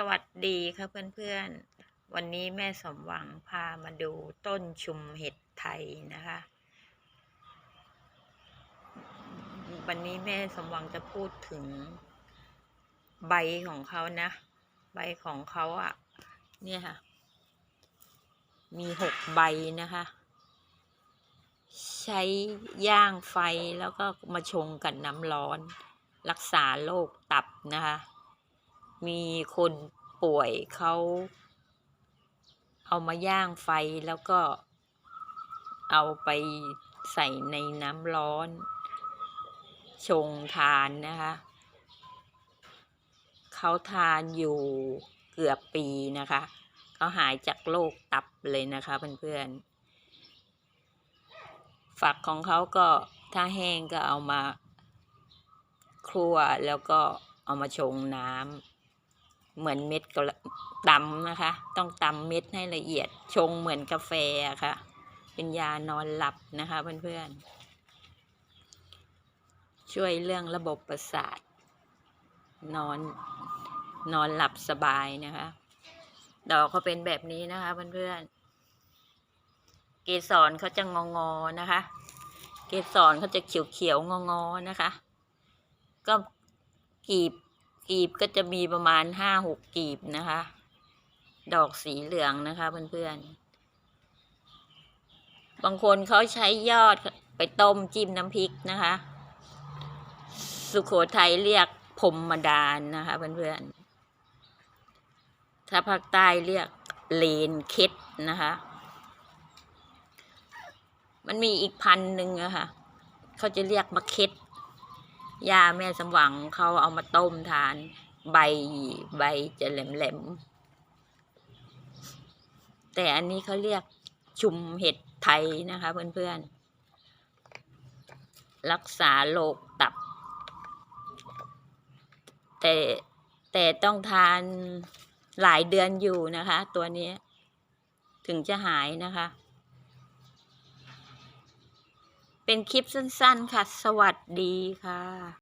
สวัสดีค่ะเพื่อนๆ วันนี้แม่สมหวังพามาดูต้นชุมเห็ดไทยนะคะ วันนี้แม่สมหวังจะพูดถึงใบของเขานะ ใบของเขาอะ่ะ เนี่ยค่ะ มีหกใบนะคะ ใช้ย่างไฟแล้วก็มาชงกับน้ำร้อน รักษาโรคตับนะคะ มีคนป่วยเขาเอามาย่างไฟแล้วก็เอาไปใส่ในน้ำร้อน ชงทานนะคะ เขาทานอยู่เกือบปีนะคะ เขาหายจากโรคตับเลยนะคะเพื่อนๆ ฝักของเขาก็ถ้าแห้งก็เอามา ครัวแล้วก็เอามาชงน้ำ เหมือนเม็ดก็ตำนะคะ ต้องตำเม็ดให้ละเอียด ชงเหมือนกาแฟะค่ะ เป็นยานอนหลับนะคะเพื่อนๆ ช่วยเรื่องระบบประสาท นอนนอนหลับสบายนะคะ ดอกเขาเป็นแบบนี้นะคะเพื่อนๆ เกสรเขาจะงองอๆนะคะ เกสรเขาจะเขียวๆงองๆนะคะ ก็กีบ กีบก็จะมีประมาณห้าหกกีบนะคะ ดอกสีเหลืองนะคะเพื่อนๆ บางคนเขาใช้ยอดไปต้มจิ้มน้ำพริกนะคะ สุโขทัยเรียกพรมมดานนะคะเพื่อนๆ ถ้าภาคใต้เรียกเลนเคสนะคะ มันมีอีกพันหนึ่งอะค่ะ เขาจะเรียกมะเค็ด ยาแม่สมหวังเขาเอามาต้มทาน ใบใบจะแหลมๆ แต่อันนี้เขาเรียกชุมเห็ดไทยนะคะเพื่อนๆ รักษาโรคตับ แต่แต่ต้องทานหลายเดือนอยู่นะคะ ตัวนี้ถึงจะหายนะคะ เป็นคลิปสั้นๆค่ะ สวัสดีค่ะ